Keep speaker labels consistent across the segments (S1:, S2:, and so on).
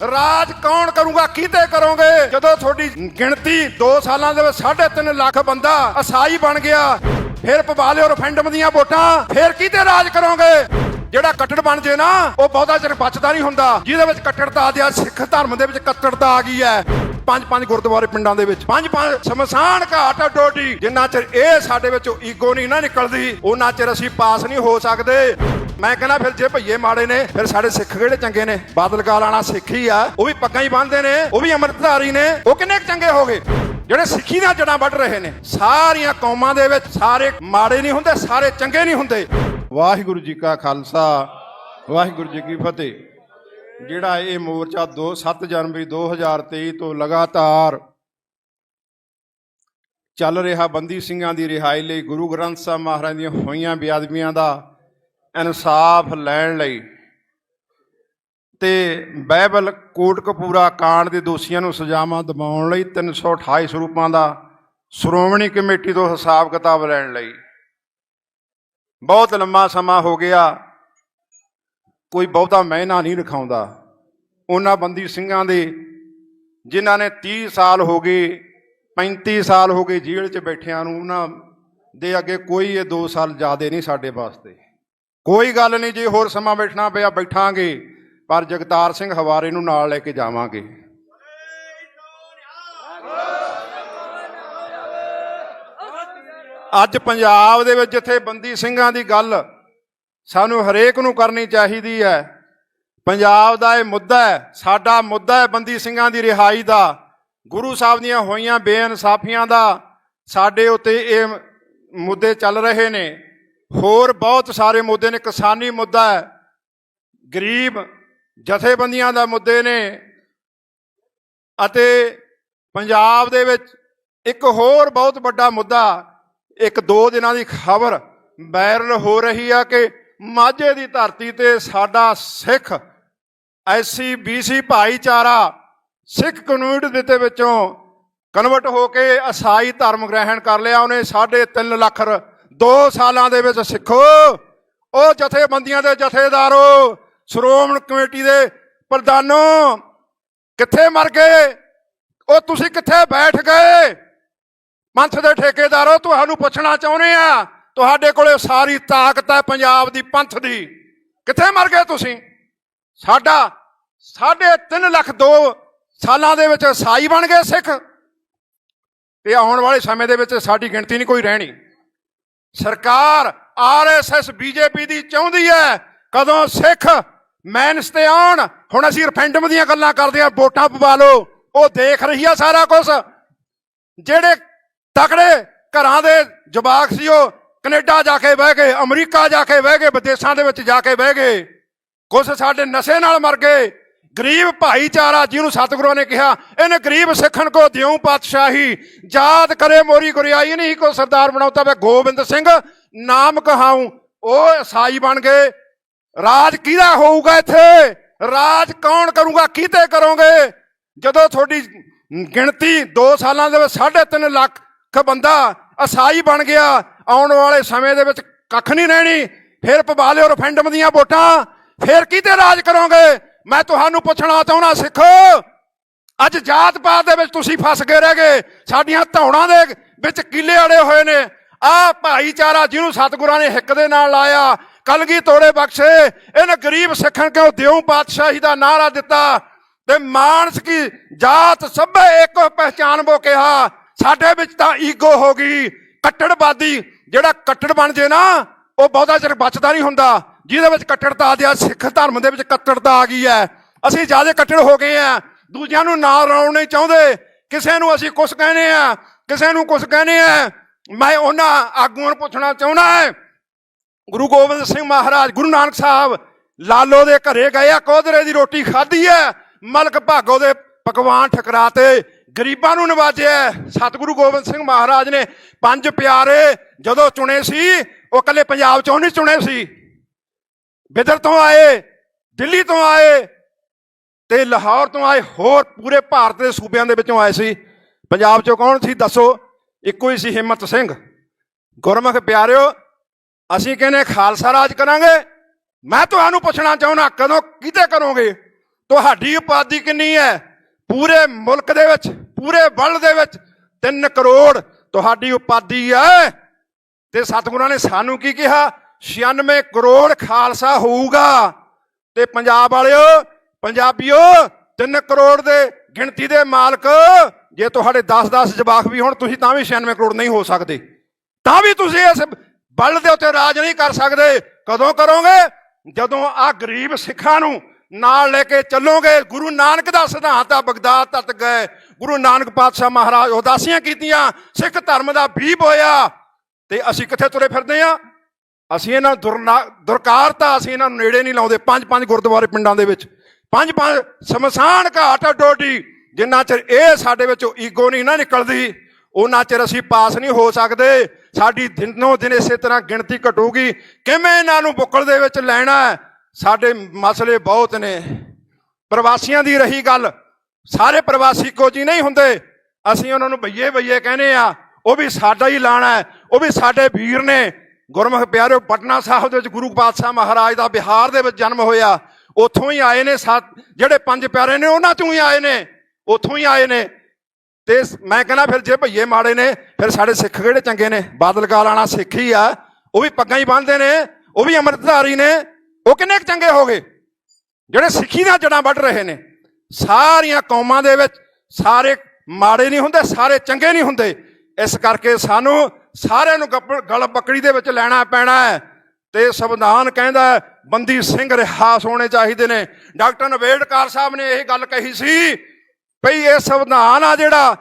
S1: ਰਾਜ ਕੌਣ ਕਰੂਗਾ? ਕਿਤੇ ਕਰੋਗੇ? ਜਦੋਂ ਤੁਹਾਡੀ ਗਿਣਤੀ 2 ਸਾਲਾਂ ਦੇ ਵਿੱਚ 3.5 ਲੱਖ ਬੰਦਾ ਅਸਾਈ ਬਣ ਗਿਆ, ਫਿਰ ਪਵਾ ਲਿਓ ਰੈਫਰੈਂਡਮ ਦੀਆਂ ਵੋਟਾਂ, ਫਿਰ ਕਿਤੇ ਰਾਜ ਕਰੋਗੇ? ਜਿਹੜਾ ਕੱਟੜ ਬਣ ਜੇ ਨਾ, ਉਹ ਬਹੁਤਾ ਚਿਰ ਬਚਦਾ ਨਹੀਂ ਹੁੰਦਾ। ਜਿਹਦੇ ਵਿੱਚ ਕੱਟੜਤਾ ਆ ਗਿਆ, ਸਿੱਖ ਧਰਮ ਦੇ ਵਿੱਚ ਕੱਟੜਤਾ ਆ ਗਈ ਹੈ। ਪੰਜ ਪੰਜ ਗੁਰਦੁਆਰੇ ਪਿੰਡਾਂ ਦੇ ਵਿੱਚ। ਪੰਜ ਪੰਜ ਸ਼ਮਸ਼ਾਨ ਘਾਟ ਡੋਡੀ। ਜਿੰਨਾ ਚਿਰ ਇਹ ਸਾਡੇ ਵਿੱਚੋਂ ਈਗੋ ਨਹੀਂ ਨਾ ਨਿਕਲਦੀ ਉਹਨਾਂ ਚਿਰ ਅਸੀਂ ਪਾਸ ਨਹੀਂ ਹੋ ਸਕਦੇ। ਮੈਂ ਕਹਿੰਦਾ, ਫਿਰ ਜੇ ਭਈਏ ਮਾੜੇ ਨੇ, ਫਿਰ ਸਾਡੇ ਸਿੱਖ ਕਿਹੜੇ ਚੰਗੇ ਨੇ? ਬਾਦਲ ਕਾਲ ਵਾਲਾ ਸਿੱਖ ਹੀ ਆ। ਉਹ ਵੀ ਪੱਗਾਂ ਹੀ ਬੰਨਦੇ ਨੇ, ਉਹ ਵੀ ਅੰਮ੍ਰਿਤਧਾਰੀ ਨੇ। ਉਹ ਕਿੰਨੇ ਕੁ ਚੰਗੇ ਹੋ ਗਏ? ਜਿਹੜੇ ਸਿੱਖੀ ਦੀਆਂ ਜੜਾਂ ਵੱਢ ਰਹੇ ਨੇ। ਸਾਰੀਆਂ ਕੌਮਾਂ ਦੇ ਵਿੱਚ ਸਾਰੇ ਮਾੜੇ ਨਹੀਂ ਹੁੰਦੇ, ਸਾਰੇ ਚੰਗੇ ਨਹੀਂ ਹੁੰਦੇ। ਵਾਹਿਗੁਰੂ ਜੀ ਕਾ ਖਾਲਸਾ, ਵਾਹਿਗੁਰੂ ਜੀ ਕੀ ਫਤਿਹ। ਜਿਹੜਾ ਇਹ ਮੋਰਚਾ 2 7 ਜਨਵਰੀ 2023 ਤੋਂ ਲਗਾਤਾਰ ਚੱਲ ਰਿਹਾ, ਬੰਦੀ ਸਿੰਘਾਂ ਦੀ ਰਿਹਾਈ ਲਈ ਗੁਰੂ ਗ੍ਰੰਥ ਸਾਹਿਬ ਮਹਾਰਾਜ ਦੀਆਂ ਹੋਈਆਂ ਬੇਅਦਬੀਆਂ ਦਾ ਇਨਸਾਫ ਲੈਣ ਲਈ ਤੇ ਬਾਈਬਲ ਕੋਟਕਪੂਰਾ ਕਾਂਡ ਦੇ ਦੋਸ਼ੀਆਂ ਨੂੰ ਸਜ਼ਾਵਾਂ ਦਿਵਾਉਣ ਲਈ 328 ਸਰੂਪਾਂ ਦਾ ਸ਼੍ਰੋਮਣੀ ਕਮੇਟੀ ਤੋਂ ਹਿਸਾਬ ਕਿਤਾਬ ਲੈਣ ਲਈ। ਬਹੁਤ ਲੰਮਾ ਸਮਾਂ ਹੋ ਗਿਆ। ਕੋਈ ਬਹੁਤਾ ਮਹਿਨਾ ਨਹੀਂ ਰਖਾਉਂਦਾ। ਉਹਨਾਂ ਬੰਦੀ ਸਿੰਘਾਂ ਦੇ, ਜਿਨ੍ਹਾਂ ਨੇ 30 ਸਾਲ ਹੋ ਗਏ 35 ਸਾਲ ਹੋ ਗਏ ਜੇਲ੍ਹ 'ਚ ਬੈਠਿਆਂ ਨੂੰ, ਉਹਨਾਂ ਦੇ ਅੱਗੇ ਕੋਈ ਇਹ 2 ਸਾਲ ਜ਼ਿਆਦੇ ਨਹੀਂ ਸਾਡੇ ਵਾਸਤੇ। ਕੋਈ ਗੱਲ ਨਹੀਂ, ਜੇ ਹੋਰ ਸਮਾਂ ਬੈਠਣਾ ਪਿਆ, ਬੈਠਾਂਗੇ, ਪਰ ਜਗਤਾਰ ਸਿੰਘ ਹਵਾਰੇ ਨੂੰ ਨਾਲ ਲੈ ਕੇ ਜਾਵਾਂਗੇ। ਅੱਜ ਪੰਜਾਬ ਦੇ ਵਿੱਚ ਜਿੱਥੇ ਬੰਦੀ ਸਿੰਘਾਂ ਦੀ ਗੱਲ ਸਾਨੂੰ ਹਰੇਕ ਨੂੰ ਕਰਨੀ ਚਾਹੀਦੀ ਹੈ। ਪੰਜਾਬ ਦਾ ਇਹ ਮੁੱਦਾ ਹੈ, ਸਾਡਾ ਮੁੱਦਾ ਹੈ ਬੰਦੀ ਸਿੰਘਾਂ ਦੀ ਰਿਹਾਈ ਦਾ। ਗੁਰੂ ਸਾਹਿਬ ਦੀਆਂ ਹੋਈਆਂ ਬੇਇਨਸਾਫੀਆਂ ਦਾ ਸਾਡੇ ਉੱਤੇ ਇਹ ਮੁੱਦੇ ਚੱਲ ਰਹੇ ਨੇ। ਹੋਰ ਬਹੁਤ ਸਾਰੇ ਮੁੱਦੇ ਨੇ, ਕਿਸਾਨੀ ਮੁੱਦਾ ਹੈ, ਗਰੀਬ ਜਥੇਬੰਦੀਆਂ ਦਾ ਮੁੱਦੇ ਨੇ। ਅਤੇ ਪੰਜਾਬ ਦੇ ਵਿੱਚ ਇੱਕ ਹੋਰ ਬਹੁਤ ਵੱਡਾ ਮੁੱਦਾ, ਇੱਕ ਦੋ ਦਿਨਾਂ ਦੀ ਖਬਰ ਵਾਇਰਲ ਹੋ ਰਹੀ ਆ ਕਿ ਮਾਝੇ ਦੀ ਧਰਤੀ ਤੇ ਸਾਡਾ ਸਿੱਖ ਐਸਸੀ ਬੀਸੀ ਭਾਈਚਾਰਾ, ਸਿੱਖ ਕਮਿਊਨਿਟੀ ਦੇ ਵਿੱਚੋਂ ਕਨਵਰਟ ਹੋ ਕੇ ਈਸਾਈ ਧਰਮ ਗ੍ਰਹਿਣ ਕਰ ਲਿਆ ਉਹਨੇ 3.5 ਲੱਖ ਰ- ਦੋ ਸਾਲਾਂ ਦੇ ਵਿੱਚ ਸਿੱਖੋ। ਉਹ ਜਥੇਬੰਦੀਆਂ ਦੇ ਜਥੇਦਾਰੋ, ਸ਼੍ਰੋਮਣੀ ਕਮੇਟੀ ਦੇ ਪ੍ਰਧਾਨੋ, ਕਿੱਥੇ ਮਰ ਗਏ? ਉਹ ਤੁਸੀਂ ਕਿੱਥੇ ਬੈਠ ਗਏ? ਪੰਥ ਦੇ ਠੇਕੇਦਾਰੋ ਤੁਹਾਨੂੰ ਪੁੱਛਣਾ ਚਾਹੁੰਦੇ ਆ। ਤੁਹਾਡੇ ਕੋਲੇ ਸਾਰੀ ਤਾਕਤ ਹੈ ਪੰਜਾਬ ਦੀ, ਪੰਥ ਦੀ। ਕਿੱਥੇ ਮਰ ਗਏ ਤੁਸੀਂ? ਸਾਡਾ 3.5 ਲੱਖ ਦੋ ਸਾਲਾਂ ਦੇ ਵਿੱਚ ਈਸਾਈ ਬਣ ਗਏ ਸਿੱਖ। ਤੇ ਆਉਣ ਵਾਲੇ ਸਮੇਂ ਦੇ ਵਿੱਚ ਸਾਡੀ ਗਿਣਤੀ ਨਹੀਂ ਕੋਈ ਰਹਿਣੀ। ਸਰਕਾਰ ਆਰਐਸਐਸ ਬੀਜੇਪੀ ਦੀ ਚਾਹੁੰਦੀ ਹੈ, ਕਦੋਂ ਸਿੱਖ ਮੈਨਸ ਤੇ ਆਉਣ। ਹੁਣ ਅਸੀਂ ਰੈਫਰੈਂਡਮ ਦੀਆਂ ਗੱਲਾਂ ਕਰਦੇ ਆ ਵੋਟਾਂ ਪਵਾ ਲਓ। ਉਹ ਦੇਖ ਰਹੀ ਆ ਸਾਰਾ ਕੁਝ ਜਿਹੜੇ ਤਕੜੇ ਘਰਾਂ ਦੇ ਜਵਾਕ ਸੀ ਉਹ ਕੈਨੇਡਾ ਜਾ ਕੇ ਬਹਿ ਗਏ, ਅਮਰੀਕਾ ਜਾ ਕੇ ਬਹਿ ਗਏ, ਵਿਦੇਸ਼ਾਂ ਦੇ ਵਿੱਚ ਜਾ ਕੇ ਬਹਿ ਗਏ। ਕੁਝ ਸਾਡੇ ਨਸ਼ੇ ਨਾਲ ਮਰ ਗਏ। ਗਰੀਬ ਭਾਈਚਾਰਾ ਜਿਹਨੂੰ ਸਤਿਗੁਰੂ ਨੇ ਕਿਹਾ, ਇਹਨੇ ਗਰੀਬ ਸਿੱਖਣ ਕੋ ਦਿਉ ਪਾਤਸ਼ਾਹੀ। ਯਾਦ ਕਰੇ ਮੋਰੀ ਗੁਰਿਆਈ ਨਹੀਂ ਕੋ ਸਰਦਾਰ ਬਣਾਉਤਾ ਵੇ ਗੋਬਿੰਦ ਸਿੰਘ ਨਾਮ ਕਹਾਉ। ਉਹ ਈਸਾਈ ਬਣ ਗਏ। ਰਾਜ ਕਿਹਦਾ ਹੋਊਗਾ ਇੱਥੇ? ਰਾਜ ਕੌਣ ਕਰੂਗਾ? ਕਿਤੇ ਕਰੋਗੇ? ਜਦੋਂ ਤੁਹਾਡੀ ਗਿਣਤੀ 2 ਸਾਲਾਂ ਦੇ ਵਿੱਚ 3.5 ਲੱਖ ਬੰਦਾ ਅਸਾਈ ਬਣ ਗਿਆ ਆਉਣ ਵਾਲੇ ਸਮੇਂ ਦੇ ਵਿੱਚ ਕੱਖ ਨਹੀਂ ਰਹਿਣੀ। ਫਿਰ ਪਵਾ ਲਿਓ ਰੈਫਰੈਂਡਮ ਦੀਆਂ ਵੋਟਾਂ। ਫਿਰ ਕਿਤੇ ਰਾਜ ਕਰੋਗੇ? ਮੈਂ ਤੁਹਾਨੂੰ ਪੁੱਛਣਾ ਚਾਹੁੰਦਾ, ਸਿੱਖੋ। ਅੱਜ ਜਾਤ ਪਾਤ ਦੇ ਵਿੱਚ ਤੁਸੀਂ ਫਸ ਗਏ ਰਹਿ ਗਏ। ਸਾਡੀਆਂ ਧੌਣਾਂ ਦੇ ਵਿੱਚ ਕੀਲੇ ਅੜੇ ਹੋਏ ਨੇ। ਆਹ ਭਾਈਚਾਰਾ ਜਿਹਨੂੰ ਸਤਿਗੁਰਾਂ ਨੇ ਹਿੱਕ ਦੇ ਨਾਲ ਲਾਇਆ, ਕਲਗੀ ਤੋੜੇ ਬਖਸ਼ੇ। ਇਹਨੇ ਗਰੀਬ ਸਿੱਖਣ ਕਿਉਂ ਦਿਉ ਪਾਤਸ਼ਾਹੀ ਦਾ ਨਾਰਾ ਦਿੱਤਾ? ਤੇ ਮਾਨਸ ਕੀ ਜਾਤ ਸਭੇ ਇੱਕੋ ਪਹਿਚਾਨ ਬੋ ਕਿਹਾ। ਸਾਡੇ ਵਿੱਚ ਤਾਂ ਈਗੋ ਹੋ ਗਈ ਕੱਟੜਵਾਦੀ ਜਿਹੜਾ ਕੱਟੜ ਬਣ ਜੇ ਨਾ, ਉਹ ਬਹੁਤਾ ਚਿਰ ਬਚਦਾ ਨਹੀਂ ਹੁੰਦਾ। ਜਿਹਦੇ ਵਿੱਚ ਕੱਟੜਤਾ ਆ ਗਿਆ, ਸਿੱਖ ਧਰਮ ਦੇ ਵਿੱਚ ਕੱਟੜਤਾ ਆ ਗਈ ਹੈ। ਅਸੀਂ ਜ਼ਿਆਦਾ ਕੱਟੜ ਹੋ ਗਏ ਆ ਦੂਜਿਆਂ ਨੂੰ ਨਾ ਰਲਾਉਣ ਨਹੀਂ ਚਾਹੁੰਦੇ। ਕਿਸੇ ਨੂੰ ਅਸੀਂ ਕੁਝ ਕਹਿੰਦੇ ਆ ਕਿਸੇ ਨੂੰ ਕੁਝ ਕਹਿੰਦੇ ਆ ਮੈਂ ਉਹਨਾਂ ਆਗੂਆਂ ਨੂੰ ਪੁੱਛਣਾ ਚਾਹੁੰਦਾ ਹੈ। ਗੁਰੂ ਗੋਬਿੰਦ ਸਿੰਘ ਮਹਾਰਾਜ, ਗੁਰੂ ਨਾਨਕ ਸਾਹਿਬ ਲਾਲੋ ਦੇ ਘਰੇ ਗਏ ਆ, ਕੋਧਰੇ ਦੀ ਰੋਟੀ ਖਾਧੀ ਹੈ। ਮਲਕ ਭਾਗੋ ਦੇ ਪਕਵਾਨ ਠਕਰਾਤੇ। ਗਰੀਬਾਂ ਨੂੰ ਨਵਾਜਿਆ ਸਤਿਗੁਰੂ ਗੋਬਿੰਦ ਸਿੰਘ ਮਹਾਰਾਜ ਨੇ ਪੰਜ ਪਿਆਰੇ ਜਦੋਂ ਚੁਣੇ ਸੀ, ਉਹ ਕੱਲੇ ਪੰਜਾਬ ਚੋਂ ਨਹੀਂ ਚੁਣੇ ਸੀ। ਬਿਦਰ ਤੋਂ ਆਏ, ਦਿੱਲੀ ਤੋਂ ਆਏ ਤੇ ਲਾਹੌਰ ਤੋਂ ਆਏ, ਹੋਰ ਪੂਰੇ ਭਾਰਤ ਦੇ ਸੂਬਿਆਂ ਦੇ ਵਿੱਚੋਂ ਆਏ ਸੀ। ਪੰਜਾਬ ਚੋਂ ਕੌਣ ਸੀ? ਦੱਸੋ। ਇੱਕੋ ਹੀ ਸੀ ਹਿੰਮਤ ਸਿੰਘ। ਗੁਰਮੁਖ ਪਿਆਰਿਓ, ਅਸੀਂ ਕਹਿੰਦੇ ਖਾਲਸਾ ਰਾਜ ਕਰਾਂਗੇ। ਮੈਂ ਤੁਹਾਨੂੰ ਪੁੱਛਣਾ ਚਾਹੁੰਦਾ ਕਦੋਂ ਕਿਤੇ ਕਰੋਗੇ? ਤੁਹਾਡੀ ਉਪਾਧੀ ਕਿੰਨੀ ਹੈ? ਪੂਰੇ ਮੁਲਕ ਦੇ ਵਿੱਚ। ਪੂਰੇ ਵਰਲਡ ਦੇ ਵਿੱਚ 3 ਕਰੋੜ ਤੁਹਾਡੀ ਉਪਾਧੀ ਹੈ। ਤੇ ਸਤਿਗੁਰਾਂ ਨੇ ਸਾਨੂੰ ਕੀ ਕਿਹਾ? 96 ਕਰੋੜ ਖਾਲਸਾ ਹੋਊਗਾ। ਤੇ ਪੰਜਾਬ ਵਾਲਿਓ, ਪੰਜਾਬੀਓ 3 ਕਰੋੜ ਦੇ ਗਿਣਤੀ ਦੇ ਮਾਲਕ, ਜੇ ਤੁਹਾਡੇ 10-10 ਜਵਾਕ ਵੀ ਹੋਣ, ਤੁਸੀਂ ਤਾਂ ਵੀ 96 ਕਰੋੜ ਨਹੀਂ ਹੋ ਸਕਦੇ। ਤਾਂ ਵੀ ਤੁਸੀਂ ਇਸ ਬਲ ਦੇ ਉੱਤੇ ਰਾਜ ਨਹੀਂ ਕਰ ਸਕਦੇ। ਕਦੋਂ ਕਰੋਗੇ? ਜਦੋਂ ਆ ਗਰੀਬ ਸਿੱਖਾਂ ਨੂੰ ਨਾਲ ਲੈ ਕੇ ਚੱਲੋਗੇ। ਗੁਰੂ ਨਾਨਕ ਦਾ ਸਿਧਾਂਤ ਆ, ਬਗਦਾਦ ਤੱਕ ਗਏ। ਗੁਰੂ ਨਾਨਕ ਪਾਤਸ਼ਾਹ ਮਹਾਰਾਜ ਉਦਾਸੀਆਂ ਕੀਤੀਆਂ, ਸਿੱਖ ਧਰਮ ਦਾ ਵੀ ਹੋਇਆ ਤੇ ਅਸੀਂ ਕਿੱਥੇ ਤੁਰੇ ਫਿਰਦੇ ਆ ਅਸੀਂ ਇਹਨਾਂ ਦੁਰਨਾ- ਦੁਰਕਾਰਤਾ ਅਸੀਂ ਇਹਨਾਂ ਨੂੰ ਨੇੜੇ ਨਹੀਂ ਲਾਉਂਦੇ ਪੰਜ ਪੰਜ ਗੁਰਦੁਆਰੇ ਪਿੰਡਾਂ ਦੇ ਵਿੱਚ। ਪੰਜ ਪੰਜ ਸ਼ਮਸ਼ਾਨ ਘਾਟ ਡੋਡੀ, ਜਿੰਨਾ ਚਿਰ ਇਹ ਸਾਡੇ ਵਿੱਚੋਂ ਈਗੋ ਨਹੀਂ ਨਾ ਨਿਕਲਦੀ, ਉਹਨਾਂ ਚਿਰ ਅਸੀਂ ਪਾਸ ਨਹੀਂ ਹੋ ਸਕਦੇ। ਸਾਡੀ ਦਿਨੋਂ ਦਿਨ ਇਸੇ ਤਰ੍ਹਾਂ ਗਿਣਤੀ ਘਟੂਗੀ। ਕਿਵੇਂ ਇਹਨਾਂ ਨੂੰ ਬੁੱਕਲ ਦੇ ਵਿੱਚ ਲੈਣਾ ਸਾਡੇ ਮਸਲੇ ਬਹੁਤ ਨੇ। ਪ੍ਰਵਾਸੀਆਂ ਦੀ ਰਹੀ ਗੱਲ ਸਾਰੇ ਪ੍ਰਵਾਸੀ ਕੋ ਜੀ ਨਹੀਂ ਹੁੰਦੇ। ਅਸੀਂ ਉਹਨਾਂ ਨੂੰ ਬਈਏ ਬਈਏ ਕਹਿੰਦੇ ਆ, ਉਹ ਵੀ ਸਾਡਾ ਹੀ ਲਾਣਾ ਹੈ, ਉਹ ਵੀ ਸਾਡੇ ਵੀਰ ਨੇ। ਗੁਰਮੁਖ ਪਿਆਰਿਓ, ਪਟਨਾ ਸਾਹਿਬ ਦੇ ਵਿੱਚ ਗੁਰੂ ਪਾਤਸ਼ਾਹ ਮਹਾਰਾਜ ਦਾ ਬਿਹਾਰ ਦੇ ਵਿੱਚ ਜਨਮ ਹੋਇਆ। ਉੱਥੋਂ ਹੀ ਆਏ ਨੇ ਸੱਤ ਜਿਹੜੇ ਪੰਜ ਪਿਆਰੇ ਨੇ, ਉਹਨਾਂ ਚੋਂ ਹੀ ਆਏ ਨੇ। ਉੱਥੋਂ ਹੀ ਆਏ ਨੇ। ਤੇ ਮੈਂ ਕਹਿੰਦਾ ਫਿਰ ਜੇ ਭਈਏ ਮਾੜੇ ਨੇ, ਫਿਰ ਸਾਡੇ ਸਿੱਖ ਕਿਹੜੇ ਚੰਗੇ ਨੇ? ਬਾਦਲ ਕਾਲਾਣਾ ਸਿੱਖ ਹੀ ਆ। ਉਹ ਵੀ ਪੱਗਾਂ ਹੀ ਬੰਨ੍ਹਦੇ ਨੇ, ਉਹ ਵੀ ਅੰਮ੍ਰਿਤਧਾਰੀ ਨੇ। ਉਹ ਕਿੰਨੇ ਕੁ ਚੰਗੇ ਹੋ ਗਏ? ਜਿਹੜੇ ਸਿੱਖੀ ਦੀਆਂ ਜੜਾਂ ਵੱਢ ਰਹੇ ਨੇ। ਸਾਰੀਆਂ ਕੌਮਾਂ ਦੇ ਵਿੱਚ ਸਾਰੇ ਮਾੜੇ ਨਹੀਂ ਹੁੰਦੇ ਸਾਰੇ ਚੰਗੇ ਨਹੀਂ ਹੁੰਦੇ। ਇਸ ਕਰਕੇ ਸਾਨੂੰ ਸਾਰਿਆਂ ਨੂੰ ਗੱਪ- ਗਲ ਬੱਕੜੀ ਦੇ ਵਿੱਚ ਲੈਣਾ ਪੈਣਾ ਹੈ। ਤੇ ਸੰਵਿਧਾਨ ਕਹਿੰਦਾ ਬੰਦੀ ਸਿੰਘ ਰਿਹਾਸ ਹੋਣੇ ਚਾਹੀਦੇ ਨੇ। ਡਾਕਟਰ ਨਵੇੜਕਾਰ ਸਾਹਿਬ ਨੇ ਇਹ ਗੱਲ ਕਹੀ ਸੀ ਭਈ ਇਹ ਸੰਵਿਧਾਨ ਆ ਜਿਹੜਾ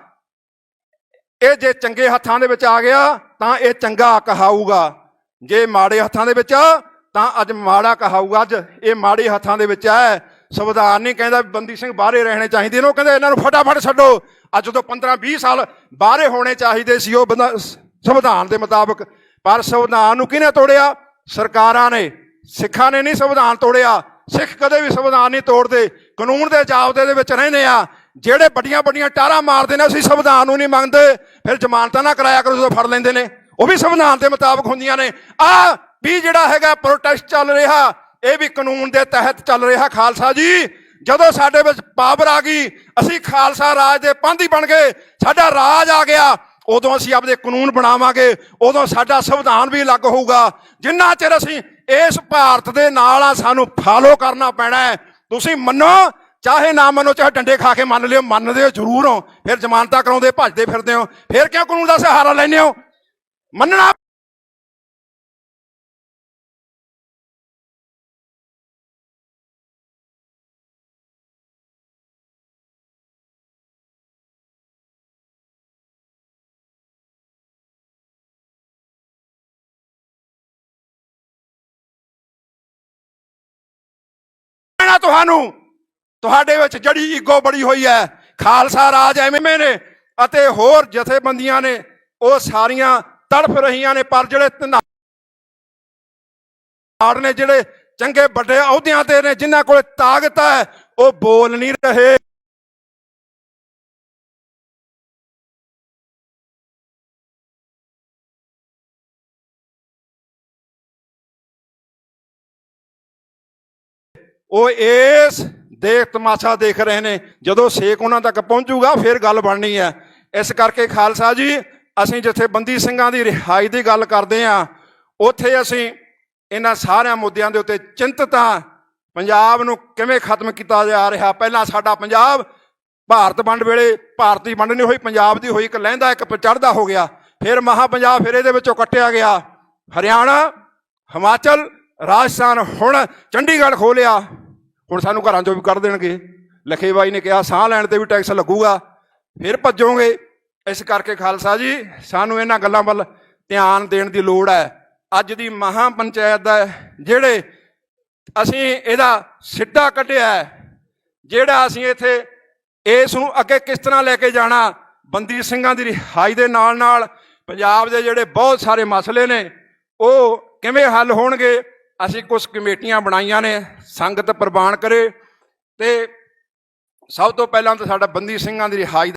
S1: ਇਹ ਜੇ ਚੰਗੇ ਹੱਥਾਂ ਦੇ ਵਿੱਚ ਆ ਗਿਆ ਤਾਂ ਇਹ ਚੰਗਾ ਕਹਾਊਗਾ। ਜੇ ਮਾੜੇ ਹੱਥਾਂ ਦੇ ਵਿੱਚ ਆ, ਤਾਂ ਅੱਜ ਮਾੜਾ ਕਹਾਊਗਾ। ਅੱਜ ਇਹ ਮਾੜੇ ਹੱਥਾਂ ਦੇ ਵਿੱਚ ਹੈ ਸੰਵਿਧਾਨ ਨਹੀਂ ਕਹਿੰਦਾ ਬੰਦੀ ਸਿੰਘ ਬਾਹਰੇ ਰਹਿਣੇ ਚਾਹੀਦੇ ਨੇ, ਉਹ ਕਹਿੰਦੇ ਇਹਨਾਂ ਨੂੰ ਫਟਾਫਟ ਛੱਡੋ। ਅੱਜ ਤੋਂ 15 20 ਸਾਲ ਬਾਹਰੇ ਹੋਣੇ ਚਾਹੀਦੇ ਸੀ ਉਹ ਬੰਦਾ ਸੰਵਿਧਾਨ ਦੇ ਮੁਤਾਬਕ। ਪਰ ਸੰਵਿਧਾਨ ਨੂੰ ਕਿਹਨੇ ਤੋੜਿਆ? ਸਰਕਾਰਾਂ ਨੇ। ਸਿੱਖਾਂ ਨੇ ਨਹੀਂ ਸੰਵਿਧਾਨ ਤੋੜਿਆ। ਸਿੱਖ ਕਦੇ ਵੀ ਸੰਵਿਧਾਨ ਨਹੀਂ ਤੋੜਦੇ। ਕਾਨੂੰਨ ਦੇ ਜਾਬਤੇ ਦੇ ਵਿੱਚ ਰਹਿੰਦੇ ਆ। ਜਿਹੜੇ ਵੱਡੀਆਂ ਵੱਡੀਆਂ ਟਾਰਾਂ ਮਾਰਦੇ ਨੇ, ਅਸੀਂ ਸੰਵਿਧਾਨ ਨੂੰ ਨਹੀਂ ਮੰਗਦੇ ਫਿਰ ਜ਼ਮਾਨਤਾਂ ਨਾ ਕਰਾਇਆ ਕਰੋ, ਜਦੋਂ ਫੜ ਲੈਂਦੇ ਨੇ। ਉਹ ਵੀ ਸੰਵਿਧਾਨ ਦੇ ਮੁਤਾਬਕ ਹੁੰਦੀਆਂ ਨੇ। ਆ ਵੀ ਜਿਹੜਾ ਹੈਗਾ ਪ੍ਰੋਟੈਸਟ ਚੱਲ ਰਿਹਾ ਇਹ ਵੀ ਕਾਨੂੰਨ ਦੇ ਤਹਿਤ ਚੱਲ ਰਿਹਾ ਖਾਲਸਾ ਜੀ। ਜਦੋਂ ਸਾਡੇ ਵਿੱਚ ਪਾਵਰ ਆ ਗਈ, ਅਸੀਂ ਖਾਲਸਾ ਰਾਜ ਦੇ ਪੰਧੀ ਬਣ ਗਏ। ਸਾਡਾ ਰਾਜ ਆ ਗਿਆ। ਉਦੋਂ ਅਸੀਂ ਆਪਦੇ ਕਾਨੂੰਨ ਬਣਾਵਾਂਗੇ। ਉਦੋਂ ਸਾਡਾ ਸੰਵਿਧਾਨ ਵੀ ਅਲੱਗ ਹੋਊਗਾ। ਜਿੰਨਾ ਚਿਰ ਅਸੀਂ ਇਸ ਭਾਰਤ ਦੇ ਨਾਲ ਆ, ਸਾਨੂੰ ਫਾਲੋ ਕਰਨਾ ਪੈਣਾ ਹੈ। ਤੁਸੀਂ ਮੰਨੋ, ਚਾਹੇ ਨਾ ਮੰਨੋ, ਚਾਹੇ ਡੰਡੇ ਖਾ ਕੇ ਮੰਨ ਲਿਓ, ਮੰਨਦੇ ਹੋ, ਜ਼ਰੂਰ ਹੋ। ਫਿਰ ਜ਼ਮਾਨਤਾਂ ਕਰਾਉਂਦੇ, ਭੱਜਦੇ ਫਿਰਦੇ ਹੋ। ਫਿਰ ਕਿਉਂ ਕਾਨੂੰਨ ਦਾ ਸਹਾਰਾ ਲੈਂਦੇ ਹੋ? ਮੰਨਣਾ ਪੈਣਾ ਤੁਹਾਨੂੰ। ਤੁਹਾਡੇ ਵਿੱਚ ਜੜੀ ਈਗੋ ਬੜੀ ਹੋਈ ਹੈ। ਖਾਲਸਾ ਰਾਜ ਐਵੇਂ ਨੇ ਅਤੇ ਹੋਰ ਜਥੇਬੰਦੀਆਂ ਨੇ। ਉਹ ਸਾਰੀਆਂ ਤੜਫ ਰਹੀਆਂ ਨੇ, ਪਰ ਜਿਹੜੇ ਧਨਾੜ ਨੇ, ਜਿਹੜੇ ਚੰਗੇ ਵੱਡੇ ਅਹੁਦਿਆਂ ਤੇ ਨੇ, ਜਿਨ੍ਹਾਂ ਕੋਲ ਤਾਕਤ ਹੈ, ਉਹ ਬੋਲ ਨਹੀਂ ਰਹੇ। ਉਹ ਇਸ ਦੇਖ ਤਮਾਸ਼ਾ ਦੇਖ ਰਹੇ ਨੇ, ਜਦੋਂ ਸੇਕ ਉਹਨਾਂ ਤੱਕ ਪਹੁੰਚੂਗਾ, ਫਿਰ ਗੱਲ ਬਣਨੀ ਹੈ। ਇਸ ਕਰਕੇ ਖਾਲਸਾ ਜੀ, ਅਸੀਂ ਜਿੱਥੇ ਬੰਦੀ ਸਿੰਘਾਂ ਦੀ ਰਿਹਾਈ ਦੀ ਗੱਲ ਕਰਦੇ ਆ ਉੱਥੇ ਅਸੀਂ ਇਹਨਾਂ ਸਾਰਿਆਂ ਮੁੱਦਿਆਂ ਦੇ ਉੱਤੇ ਚਿੰਤਤ ਹਾਂ। ਪੰਜਾਬ ਨੂੰ ਕਿਵੇਂ ਖਤਮ ਕੀਤਾ ਜਾ ਰਿਹਾ? ਪਹਿਲਾਂ ਸਾਡਾ ਪੰਜਾਬ ਭਾਰਤ ਵੰਡ ਵੇਲੇ ਭਾਰਤੀ ਵੰਡ ਨਹੀਂ ਹੋਈ, ਪੰਜਾਬ ਦੀ ਹੋਈ ਇੱਕ ਲਹਿੰਦਾ, ਇੱਕ ਚੜ੍ਹਦਾ ਹੋ ਗਿਆ। ਫਿਰ ਮਹਾ ਪੰਜਾਬ ਫਿਰ ਇਹਦੇ ਵਿੱਚੋਂ ਕੱਟਿਆ ਗਿਆ। ਹਰਿਆਣਾ, ਹਿਮਾਚਲ ਰਾਜਸਥਾਨ ਹੁਣ ਚੰਡੀਗੜ੍ਹ ਖੋਲਿਆ। ਹੁਣ ਸਾਨੂੰ ਘਰਾਂ ਚੋਂ ਵੀ ਕੱਢ ਦੇਣਗੇ। ਲਖੇ ਬਾਈ ਨੇ ਕਿਹਾ, ਸਾਹ ਲੈਣ ਤੇ ਵੀ ਟੈਕਸ ਲੱਗੂਗਾ। ਫਿਰ ਭੱਜੋਗੇ। ਇਸ ਕਰਕੇ ਖਾਲਸਾ ਜੀ, ਸਾਨੂੰ ਇਹਨਾਂ ਗੱਲਾਂ ਵੱਲ ਧਿਆਨ ਦੇਣ ਦੀ ਲੋੜ ਹੈ। ਅੱਜ ਦੀ ਮਹਾ ਪੰਚਾਇਤ ਦਾ ਜਿਹੜੇ ਅਸੀਂ ਇਹਦਾ ਸਿੱਟਾ ਕੱਢਿਆ ਜਿਹੜਾ ਅਸੀਂ ਇੱਥੇ ਇਸ ਨੂੰ ਅੱਗੇ ਕਿਸ ਤਰ੍ਹਾਂ ਲੈ ਕੇ ਜਾਣਾ, ਬੰਦੀ ਸਿੰਘਾਂ ਦੀ ਰਿਹਾਈ ਦੇ ਨਾਲ ਨਾਲ ਪੰਜਾਬ ਦੇ ਜਿਹੜੇ ਬਹੁਤ ਸਾਰੇ ਮਸਲੇ ਨੇ, ਉਹ ਕਿਵੇਂ ਹੱਲ ਹੋਣਗੇ ਅਸੀਂ ਕੁਝ ਕਮੇਟੀਆਂ ਬਣਾਈਆਂ ਨੇ, ਸੰਗਤ ਪ੍ਰਵਾਨ ਕਰੇ ਤੇ ਸਭ ਤੋਂ ਪਹਿਲਾਂ ਤਾਂ ਸਾਡਾ ਬੰਦੀ ਸਿੰਘਾਂ ਦੀ ਰਿਹਾਈ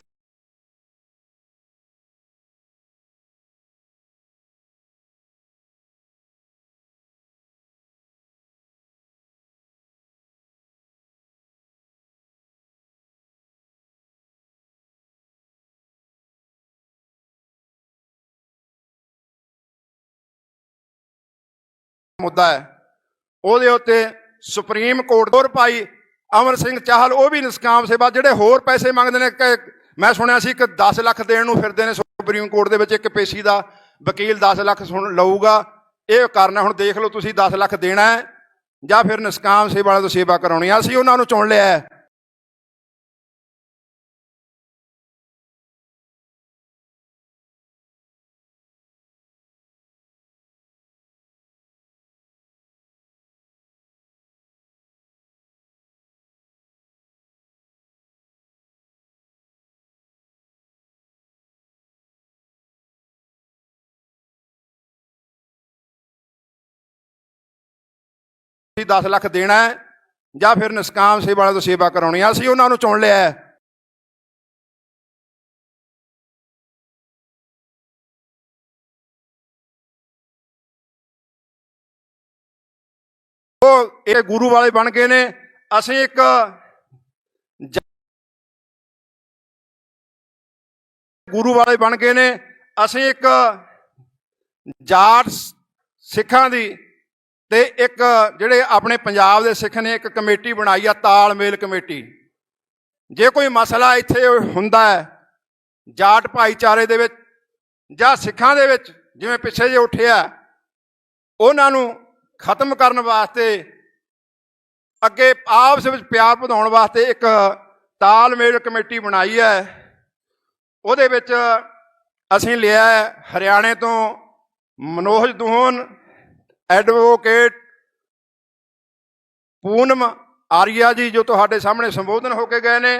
S1: ਮੁੱਦਾ ਹੈ। ਉਹਦੇ ਉੱਤੇ ਸੁਪਰੀਮ ਕੋਰਟ ਹੋਰ ਭਾਈ ਅਮਰ ਸਿੰਘ ਚਾਹਲ, ਉਹ ਵੀ ਨਿਸਕਾਮ ਸੇਵਾ, ਜਿਹੜੇ ਹੋਰ ਪੈਸੇ ਮੰਗਦੇ ਨੇ ਕਿ ਮੈਂ ਸੁਣਿਆ ਸੀ ਕਿ 10 ਲੱਖ ਦੇਣ ਨੂੰ ਫਿਰਦੇ ਨੇ ਸੁਪਰੀਮ ਕੋਰਟ ਦੇ ਵਿੱਚ, ਇੱਕ ਪੇਸ਼ੀ ਦਾ ਵਕੀਲ 10 ਲੱਖ ਸੁਣ ਲਊਗਾ। ਇਹ ਕਰਨਾ ਹੁਣ ਦੇਖ ਲਓ ਤੁਸੀਂ 10 ਲੱਖ ਦੇਣਾ ਹੈ, ਜਾਂ ਫਿਰ ਨਿਸਕਾਮ ਸੇਵਾ ਵਾਲਿਆਂ ਤੋਂ ਸੇਵਾ ਕਰਾਉਣੀ ਆ ਅਸੀਂ ਉਹਨਾਂ ਨੂੰ ਚੁਣ ਲਿਆ ਤੁਸੀਂ 10 ਲੱਖ ਦੇਣਾ ਹੈ, ਜਾਂ ਫਿਰ ਨਿਸਕਾਮ ਸੇਵਾ ਵਾਲਿਆਂ ਤੋਂ ਸੇਵਾ ਕਰਾਉਣੀ ਆ ਅਸੀਂ ਉਹਨਾਂ ਨੂੰ ਚੁਣ ਲਿਆ ਹੈ। ਉਹ ਇਹ ਗੁਰੂ ਵਾਲੇ ਬਣ ਗਏ ਨੇ। ਅਸੀਂ ਇੱਕ ਗੁਰੂ ਵਾਲੇ ਬਣ ਗਏ ਨੇ। ਅਸੀਂ ਇੱਕ ਜਾਟ ਸਿੱਖਾਂ ਦੀ ਤੇ ਇੱਕ ਜਿਹੜੇ ਆਪਣੇ ਪੰਜਾਬ ਦੇ ਸਿੱਖ ਨੇ ਇੱਕ ਕਮੇਟੀ ਬਣਾਈ ਆ, ਤਾਲਮੇਲ ਕਮੇਟੀ। ਜੇ ਕੋਈ ਮਸਲਾ ਇੱਥੇ ਹੁੰਦਾ ਹੈ, ਜਾਟ ਭਾਈਚਾਰੇ ਦੇ ਵਿੱਚ ਜਾਂ ਸਿੱਖਾਂ ਦੇ ਵਿੱਚ, ਜਿਵੇਂ ਪਿੱਛੇ ਜੇ ਉੱਠਿਆ, ਉਹਨਾਂ ਨੂੰ ਖਤਮ ਕਰਨ ਵਾਸਤੇ, ਅੱਗੇ ਆਪਸ ਵਿੱਚ ਪਿਆਰ ਵਧਾਉਣ ਵਾਸਤੇ ਇੱਕ ਤਾਲਮੇਲ ਕਮੇਟੀ ਬਣਾਈ ਹੈ। ਉਹਦੇ ਵਿੱਚ ਅਸੀਂ ਲਿਆ ਹਰਿਆਣੇ ਤੋਂ ਮਨੋਜ ਦੂਹਨ ਐਡਵੋਕੇਟ ਪੂਨਮ ਆਰੀਆ ਜੀ ਜੋ ਤੁਹਾਡੇ ਸਾਹਮਣੇ ਸੰਬੋਧਨ ਹੋ ਕੇ ਗਏ ਨੇ,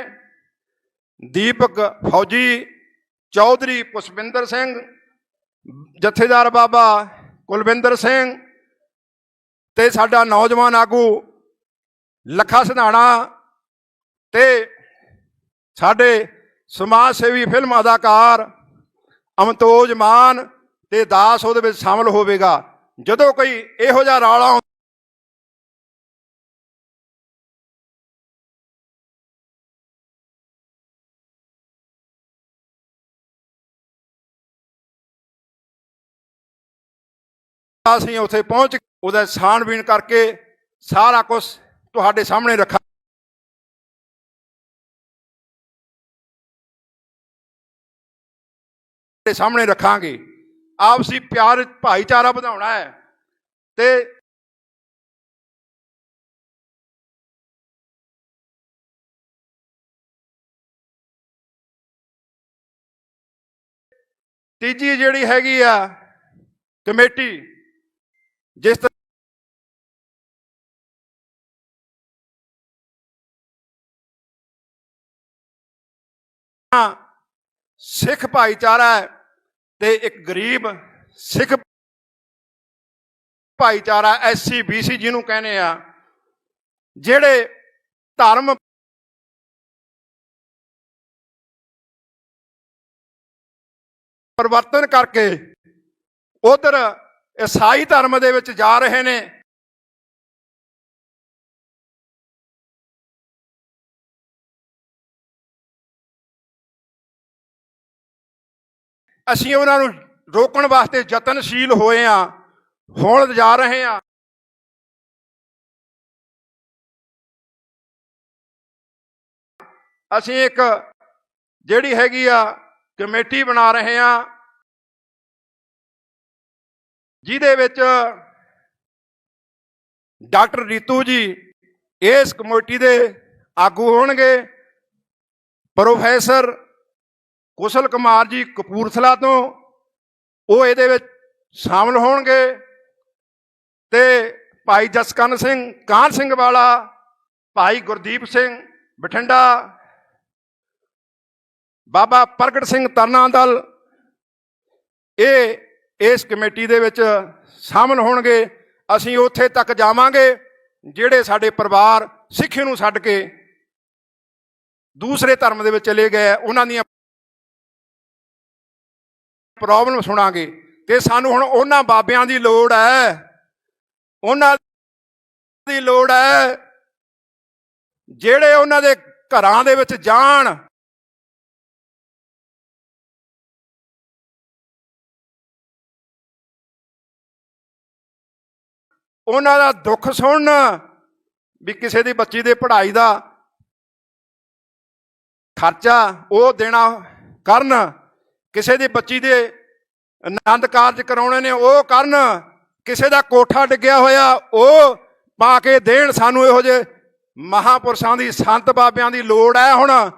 S1: ਦੀਪਕ ਫੌਜੀ, ਚੌਧਰੀ ਪੁਸ਼ਪਿੰਦਰ ਸਿੰਘ, ਜਥੇਦਾਰ ਬਾਬਾ ਕੁਲਵਿੰਦਰ ਸਿੰਘ ਤੇ ਸਾਡਾ ਨੌਜਵਾਨ ਆਗੂ ਲੱਖਾ ਸਿਧਾਣਾ ਤੇ ਸਾਡੇ ਸਮਾਜ ਸੇਵੀ ਫਿਲਮ ਅਦਾਕਾਰ ਅਮਤੋਜ ਮਾਨ ਤੇ ਦਾਸ ਉਹਦੇ ਵਿੱਚ ਸ਼ਾਮਲ ਹੋਵੇਗਾ। ਜਦੋਂ ਕੋਈ ਇਹੋ ਜਿਹਾ ਰੌਲਾ ਅਸੀਂ ਉੱਥੇ ਪਹੁੰਚ ਕੇ ਉਹਦਾ ਛਾਣਬੀਣ ਕਰਕੇ ਸਾਰਾ ਕੁਝ ਤੁਹਾਡੇ ਸਾਹਮਣੇ ਰੱਖਾ ਦੇ ਸਾਹਮਣੇ ਰੱਖਾਂਗੇ। ਆਪਸੀ ਪਿਆਰ ਭਾਈਚਾਰਾ ਵਧਾਉਣਾ ਹੈ। ਤੇ ਤੀਜੀ ਜਿਹੜੀ ਹੈਗੀ ਆ ਕਮੇਟੀ, ਜਿਸ ਸਿੱਖ ਭਾਈਚਾਰਾ ਹੈ। ਤੇ ਇੱਕ ਗਰੀਬ ਸਿੱਖ ਭਾਈਚਾਰਾ ਐਸਸੀ ਬੀਸੀ ਜਿਹਨੂੰ ਕਹਿੰਦੇ ਆ, ਜਿਹੜੇ ਧਰਮ ਪਰਿਵਰਤਨ ਕਰਕੇ ਉਧਰ ਈਸਾਈ ਧਰਮ ਦੇ ਵਿੱਚ ਜਾ ਰਹੇ ਨੇ ਅਸੀਂ ਉਹਨਾਂ ਨੂੰ ਰੋਕਣ ਵਾਸਤੇ ਯਤਨਸ਼ੀਲ ਹੋਏ ਆ ਹੁਣ ਜਾ ਰਹੇ ਆ ਅਸੀਂ ਇੱਕ ਜਿਹੜੀ ਹੈਗੀ ਆ ਕਮੇਟੀ ਬਣਾ ਰਹੇ ਆ ਜਿਹਦੇ ਵਿੱਚ ਡਾਕਟਰ ਰੀਤੂ ਜੀ ਇਸ ਕਮੇਟੀ ਦੇ ਆਗੂ ਹੋਣਗੇ, ਪ੍ਰੋਫੈਸਰ ਕੁਸ਼ਲ ਕੁਮਾਰ ਜੀ ਕਪੂਰਥਲਾ ਤੋਂ, ਉਹ ਇਹਦੇ ਵਿੱਚ ਸ਼ਾਮਲ ਹੋਣਗੇ ਤੇ ਭਾਈ ਜਸਕਰਨ ਸਿੰਘ ਕਾਨ ਸਿੰਘ ਵਾਲਾ, ਭਾਈ ਗੁਰਦੀਪ ਸਿੰਘ ਬਠਿੰਡਾ, ਬਾਬਾ ਪ੍ਰਗਟ ਸਿੰਘ ਤਰਨਾ ਦਲ, ਇਹ ਇਸ ਕਮੇਟੀ ਦੇ ਵਿੱਚ ਸ਼ਾਮਲ ਹੋਣਗੇ। ਅਸੀਂ ਉੱਥੇ ਤੱਕ ਜਾਵਾਂਗੇ, ਜਿਹੜੇ ਸਾਡੇ ਪਰਿਵਾਰ ਸਿੱਖੀ ਨੂੰ ਛੱਡ ਕੇ ਦੂਸਰੇ ਧਰਮ ਦੇ ਵਿੱਚ ਚਲੇ ਗਏ ਉਹਨਾਂ ਦੀਆਂ ਪ੍ਰੋਬਲਮ ਸੁਣਾਂਗੇ। ਤੇ ਸਾਨੂੰ ਹੁਣ ਉਹਨਾਂ ਬਾਬਿਆਂ ਦੀ ਲੋੜ ਹੈ। ਉਹਨਾਂ ਦੀ ਲੋੜ ਹੈ। ਜਿਹੜੇ ਉਹਨਾਂ ਦੇ ਘਰਾਂ ਦੇ ਵਿੱਚ ਜਾਣ। ਉਹਨਾਂ ਦਾ ਦੁੱਖ ਸੁਣਨ। ਵੀ ਕਿਸੇ ਦੀ ਬੱਚੀ ਦੇ ਪੜ੍ਹਾਈ ਦਾ ਖਰਚਾ ਉਹ ਦੇਣਾ ਕਰਨ। ਕਿਸੇ ਦੀ ਬੱਚੀ ਦੇ ਆਨੰਦ ਕਾਰਜ ਕਰਾਉਣੇ ਨੇ, ਉਹ ਕਰਨ। ਕਿਸੇ ਦਾ ਕੋਠਾ ਡਿੱਗਿਆ ਹੋਇਆ, ਉਹ ਪਾ ਕੇ ਦੇਣ। ਸਾਨੂੰ ਇਹੋ ਜਿਹੇ ਮਹਾਪੁਰਸ਼ਾਂ ਦੀ, ਸੰਤ ਬਾਬਿਆਂ ਦੀ ਲੋੜ ਹੈ ਹੁਣ।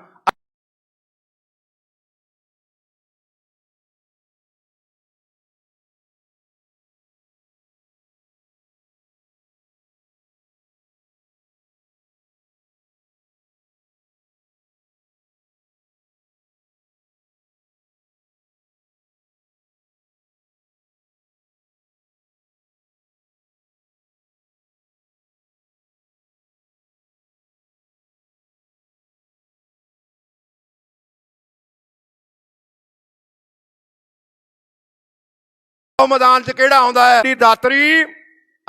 S1: ਉਹ ਮੈਦਾਨ 'ਚ ਕਿਹੜਾ ਆਉਂਦਾ ਹੈ? ਦੀ ਦਾਤਰੀ,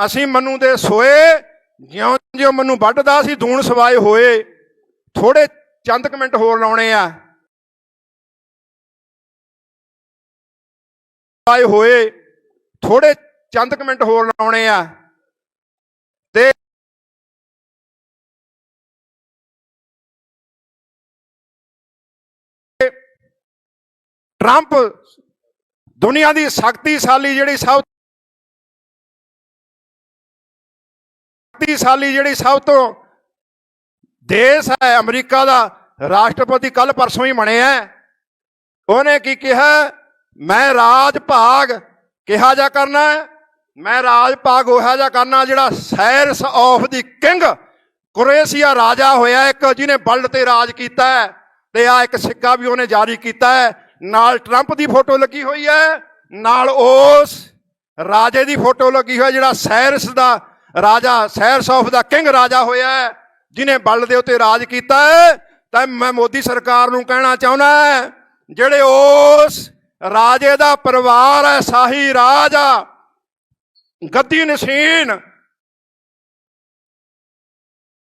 S1: ਅਸੀਂ ਮਨੂੰ ਦੇ ਸੋਏ ਜਿਉਂ ਜਿਉਂ ਮਨੂੰ ਵੱਢਦਾ ਸੀ, ਦੂਣ ਸਵਾਏ ਹੋਏ। ਥੋੜੇ ਚੰਦ ਕੁ ਮਿੰਟ ਹੋਰ ਲਾਉਣੇ ਆ। ਆਏ ਹੋਏ ਥੋੜੇ ਚੰਦ ਕੁ ਹੋਰ ਲਾਉਣੇ ਆ। ਤੇ ਟਰੰਪ ਦੁਨੀਆ ਦੀ ਸ਼ਕਤੀਸ਼ਾਲੀ ਜਿਹੜੀ ਸਭ ਸ਼ਕਤੀਸ਼ਾਲੀ ਜਿਹੜੀ ਸਭ ਤੋਂ ਦੇਸ਼ ਹੈ, ਅਮਰੀਕਾ ਦਾ ਰਾਸ਼ਟਰਪਤੀ ਕੱਲ ਪਰਸੋਂ ਹੀ ਬਣਿਆ ਉਹਨੇ ਕੀ ਕਿਹਾ? ਮੈਂ ਰਾਜ ਭਾਗ ਕਿਹਾ ਜਾ ਕਰਨਾ ਮੈਂ ਰਾਜ ਭਾਗ ਹੋਇਆ ਜਾ ਕਰਨਾ ਜਿਹੜਾ ਸੈਰਸ ਆਫ ਦੀ ਕਿੰਗ ਕੁਰੇਸ਼ੀਆ ਰਾਜਾ ਹੋਇਆ ਇੱਕ, ਜਿਹਨੇ ਵਰਲਡ ਤੇ ਰਾਜ ਕੀਤਾ ਹੈ ਤੇ ਆ ਇੱਕ ਸਿੱਕਾ ਵੀ ਉਹਨੇ ਜਾਰੀ ਕੀਤਾ ਹੈ ਨਾਲ ਟਰੰਪ ਦੀ ਫੋਟੋ ਲੱਗੀ ਹੋਈ ਹੈ, ਨਾਲ ਉਸ ਰਾਜੇ ਦੀ ਫੋਟੋ ਲੱਗੀ ਹੋਈ ਹੈ, ਜਿਹੜਾ ਸੈਰਸ ਦਾ ਰਾਜਾ, ਸੈਰਸ ਆਫ ਦਾ ਕਿੰਗ ਰਾਜਾ ਹੋਇਆ ਹੈ ਜਿਹਨੇ ਬਲ ਦੇ ਉੱਤੇ ਰਾਜ ਕੀਤਾ ਹੈ, ਤਾਂ ਮੈਂ ਮੋਦੀ ਸਰਕਾਰ ਨੂੰ ਕਹਿਣਾ ਚਾਹੁੰਦਾ ਜਿਹੜੇ ਉਸ ਰਾਜੇ ਦਾ ਪਰਿਵਾਰ ਹੈ, ਸਾਹੀ ਰਾਜਾ ਗੱਦੀ ਨਸ਼ੀਨ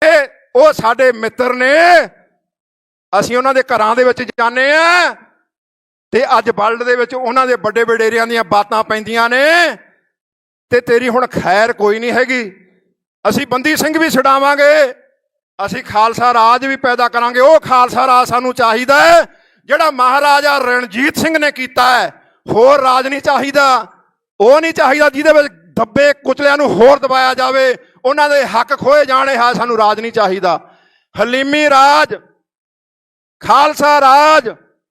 S1: ਇਹ ਉਹ ਸਾਡੇ ਮਿੱਤਰ ਨੇ, ਅਸੀਂ ਉਹਨਾਂ ਦੇ ਘਰਾਂ ਦੇ ਵਿੱਚ ਜਾਂਦੇ ਆ ਤੇ ਅੱਜ ਵਰਲਡ ਦੇ ਵਿੱਚ ਉਹਨਾਂ ਦੇ ਵੱਡੇ ਵਡੇਰਿਆਂ ਦੀਆਂ ਬਾਤਾਂ ਪੈਂਦੀਆਂ ਨੇ ਤੇ ਤੇਰੀ ਹੁਣ ਖੈਰ ਕੋਈ ਨਹੀਂ ਹੈਗੀ। ਅਸੀਂ ਬੰਦੀ ਸਿੰਘ ਵੀ ਛਡਾਵਾਂਗੇ। ਅਸੀਂ ਖਾਲਸਾ ਰਾਜ ਵੀ ਪੈਦਾ ਕਰਾਂਗੇ। ਉਹ ਖਾਲਸਾ ਰਾਜ ਸਾਨੂੰ ਚਾਹੀਦਾ ਹੈ, ਜਿਹੜਾ ਮਹਾਰਾਜਾ ਰਣਜੀਤ ਸਿੰਘ ਨੇ ਕੀਤਾ ਹੈ। ਹੋਰ ਰਾਜ ਨਹੀਂ ਚਾਹੀਦਾ। ਉਹ ਨਹੀਂ ਚਾਹੀਦਾ ਜਿਹਦੇ ਵਿੱਚ ਦੱਬੇ ਕੁਚਲਿਆਂ ਨੂੰ ਹੋਰ ਦਬਾਇਆ ਜਾਵੇ। ਉਹਨਾਂ ਦੇ ਹੱਕ ਖੋਏ ਜਾਣੇ ਹੈ ਸਾਨੂੰ ਰਾਜ ਨਹੀਂ ਚਾਹੀਦਾ। ਹਲੀਮੀ ਰਾਜ, ਖਾਲਸਾ ਰਾਜ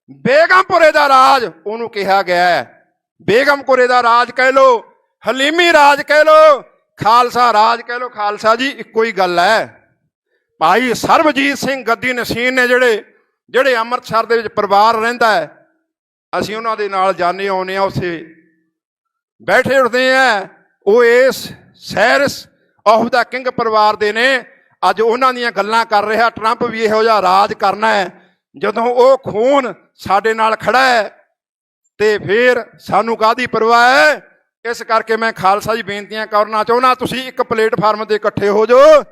S1: ਬੇਗਮਪੁਰੇ ਦਾ ਰਾਜ ਉਹਨੂੰ ਕਿਹਾ ਗਿਆ ਹੈ। ਬੇਗਮਪੁਰੇ ਦਾ ਰਾਜ ਕਹਿ ਲੋ ਹਲੀਮੀ ਰਾਜ ਕਹਿ ਲੋ ਖਾਲਸਾ ਰਾਜ ਕਹਿ ਲੋ ਖਾਲਸਾ ਜੀ, ਇੱਕੋ ਹੀ ਗੱਲ ਹੈ। ਭਾਈ ਸਰਬਜੀਤ ਸਿੰਘ ਗੱਦੀ ਨਸੀਨ ਨੇ ਜਿਹੜੇ ਜਿਹੜੇ ਅੰਮ੍ਰਿਤਸਰ ਦੇ ਵਿੱਚ ਪਰਿਵਾਰ ਰਹਿੰਦਾ ਹੈ, ਅਸੀਂ ਉਹਨਾਂ ਦੇ ਨਾਲ ਜਾਣੇ ਆਉਨੇ ਆ ਉਸੇ ਬੈਠੇ ਉੱਠਦੇ ਆ ਉਹ ਇਸ ਸੈਰਸ ਆਫ ਦਾ ਕਿੰਗ ਪਰਿਵਾਰ ਦੇ ਨੇ। ਅੱਜ ਉਹਨਾਂ ਦੀਆਂ ਗੱਲਾਂ ਕਰ ਰਿਹਾ ਟਰੰਪ ਵੀ ਇਹੋ ਜਿਹਾ ਰਾਜ ਕਰਨਾ ਹੈ। ਜਦੋਂ ਉਹ ਖੂਨ ਸਾਡੇ ਨਾਲ ਖੜਾ ਹੈ ਤੇ ਫਿਰ ਸਾਨੂੰ ਕਾਦੀ ਪਰਵਾਹ ਹੈ? ਇਸ ਕਰਕੇ ਮੈਂ ਖਾਲਸਾ ਜੀ ਬੇਨਤੀਆਂ ਕਰਨਾ ਚਾਹੁੰਦਾ, ਤੁਸੀਂ ਇੱਕ ਪਲੇਟਫਾਰਮ ਤੇ ਇਕੱਠੇ ਹੋ ਜਾਓ,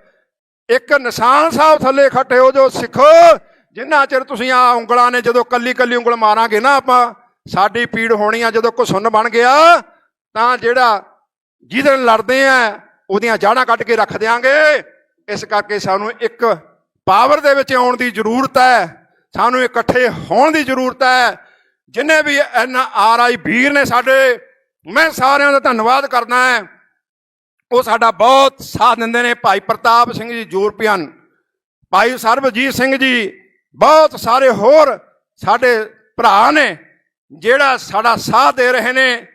S1: ਇੱਕ ਨਿਸ਼ਾਨ ਸਾਹਿਬ ਥੱਲੇ ਇਕੱਠੇ ਹੋ ਜਾਓ, ਸਿੱਖੋ, ਜਿੰਨਾ ਚਿਰ ਤੁਸੀਂ ਆ ਉਂਗਲਾਂ ਨੇ ਜਦੋਂ ਕੱਲੀ ਕੱਲੀ ਉਂਗਲ ਮਾਰਾਂਗੇ ਨਾ ਆਪਾਂ, ਸਾਡੀ ਪੀੜ ਹੋਣੀ ਆ, ਜਦੋਂ ਘੁਸੁੰਨ ਬਣ ਗਿਆ, ਤਾਂ ਜਿਹੜਾ ਜਿਹਦੇ ਨਾਲ ਲੜਦੇ ਆ, ਉਹਦੀਆਂ ਜਾੜਾਂ ਕੱਢ ਕੇ ਰੱਖ ਦਿਆਂਗੇ। ਇਸ ਕਰਕੇ ਸਾਨੂੰ ਇੱਕ ਪਾਵਰ ਦੇ ਵਿੱਚ ਆਉਣ ਦੀ ਜ਼ਰੂਰਤ ਹੈ। ਸਾਨੂੰ ਇਕੱਠੇ ਹੋਣ ਦੀ ਜ਼ਰੂਰਤ ਹੈ। ਜਿੰਨੇ ਵੀ ਐਨ ਆਰ ਆਈ ਵੀਰ ਨੇ ਸਾਡੇ, ਮੈਂ ਸਾਰਿਆਂ ਦਾ ਧੰਨਵਾਦ ਕਰਦਾ ਹਾਂ। ਉਹ ਸਾਡਾ ਬਹੁਤ ਸਾਥ ਦਿੰਦੇ ਨੇ ਭਾਈ ਪ੍ਰਤਾਪ ਸਿੰਘ ਜੀ, ਯੂਰਪੀਅਨ। ਭਾਈ ਸਰਬਜੀਤ ਸਿੰਘ ਜੀ, ਬਹੁਤ ਸਾਰੇ ਹੋਰ ਸਾਡੇ ਭਰਾ ਨੇ, ਜਿਹੜਾ ਸਾਡਾ ਸਾਥ ਦੇ ਰਹੇ ਨੇ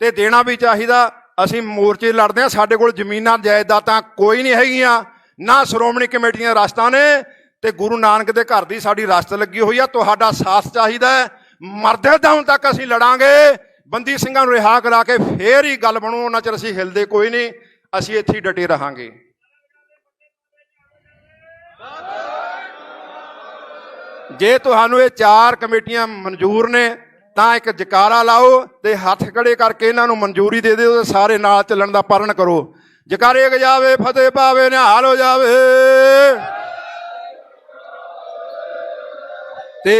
S1: ਤੇ ਦੇਣਾ ਵੀ ਚਾਹੀਦਾ। ਅਸੀਂ ਮੋਰਚੇ ਲੜਦੇ ਆ ਸਾਡੇ ਕੋਲ ਜ਼ਮੀਨਾਂ, ਜਾਇਦਾਦਾਂ ਕੋਈ ਨਹੀਂ ਹੈਗੀਆਂ। ਨਾ ਸ਼੍ਰੋਮਣੀ ਕਮੇਟੀਆਂ ਰਸਤਾਂ ਨੇ ਤੇ ਗੁਰੂ ਨਾਨਕ ਦੇ ਘਰ ਦੀ ਸਾਡੀ ਰਸਤ ਲੱਗੀ ਹੋਈ ਆ, ਤੁਹਾਡਾ ਸਾਥ ਚਾਹੀਦਾ ਹੈ। ਮਰਦੇ ਦਮ ਤੱਕ ਅਸੀਂ ਲੜਾਂਗੇ। ਬੰਦੀ ਸਿੰਘਾਂ ਨੂੰ ਰਿਹਾ ਕਰਾ ਕੇ ਫੇਰ ਹੀ ਗੱਲ ਬਣੂ, ਉਹਨਾਂ ਚਿਰ ਅਸੀਂ ਹਿਲਦੇ ਕੋਈ ਨਹੀਂ, ਅਸੀਂ ਇੱਥੇ ਡਟੇ ਰਹਾਂਗੇ। ਜੇ ਤੁਹਾਨੂੰ ਇਹ ਚਾਰ ਕਮੇਟੀਆਂ ਮਨਜ਼ੂਰ ਨੇ, ਤਾਂ ਇੱਕ ਜਕਾਰਾ ਲਾਓ ਤੇ ਹੱਥ ਖੜੇ ਕਰਕੇ ਇਹਨਾਂ ਨੂੰ ਮਨਜ਼ੂਰੀ ਦੇ ਦਿਓ ਤੇ ਸਾਰੇ ਨਾਲ ਚੱਲਣ ਦਾ ਪਰਨ ਕਰੋ। ਜਕਾਰੇ ਜਾਵੇ ਫਤਿਹ ਪਾਵੇ ਨਿਹਾਲ ਹੋ ਜਾਵੇ। ਤੇ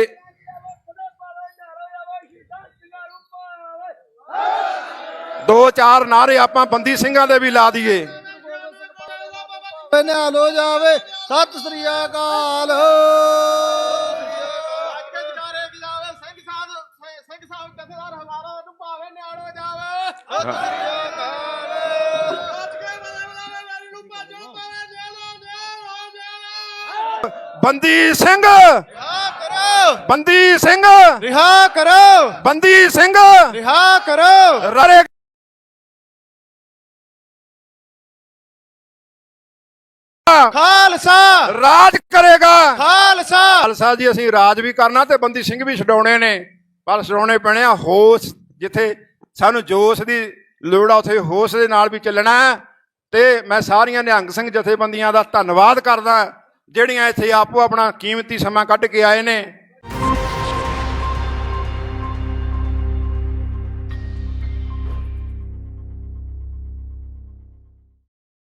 S1: ਦੋ ਚਾਰ ਨਾਰੇ ਆਪਾਂ ਬੰਦੀ ਸਿੰਘਾਂ ਦੇ ਵੀ ਲਾ ਦਈਏ।
S2: ਨਿਹਾਲ ਹੋ ਜਾਵੇ। ਸਤਿ ਸ੍ਰੀ ਅਕਾਲ।
S1: ਬੰਦੀ ਸਿੰਘ! ਬੰਦੀ ਸਿੰਘ।
S3: ਰਿਹਾ ਕਰੋ।
S1: ਬੰਦੀ ਸਿੰਘ।
S3: ਰਿਹਾ ਕਰੋ।
S1: ਰਰੇ
S3: ਖਾਲਸਾ।
S1: ਰਾਜ ਕਰੇਗਾ।
S3: ਖਾਲਸਾ।
S1: ਖਾਲਸਾ ਜੀ ਅਸੀਂ ਰਾਜ ਵੀ ਕਰਨਾ ਤੇ ਬੰਦੀ ਸਿੰਘ ਵੀ ਛਡਾਉਣੇ ਨੇ। ਪਰ ਛਡਾਉਣੇ ਪੈਣੇ ਆ ਹੋਸ਼ ਜਿੱਥੇ ਸਾਨੂੰ ਜੋਸ਼ ਦੀ ਲੋੜ ਆ ਉਥੇ ਹੋਸ਼ ਦੇ ਨਾਲ ਵੀ ਚੱਲਣਾ। ਤੇ ਮੈਂ ਸਾਰੀਆਂ ਨਿਹੰਗ ਸਿੰਘ ਜਥੇਬੰਦੀਆਂ ਦਾ ਧੰਨਵਾਦ ਕਰਦਾ ਜਿਹੜੀਆਂ ਇੱਥੇ ਆਪੋ ਆਪਣਾ ਕੀਮਤੀ ਸਮਾਂ ਕੱਢ ਕੇ ਆਏ ਨੇ।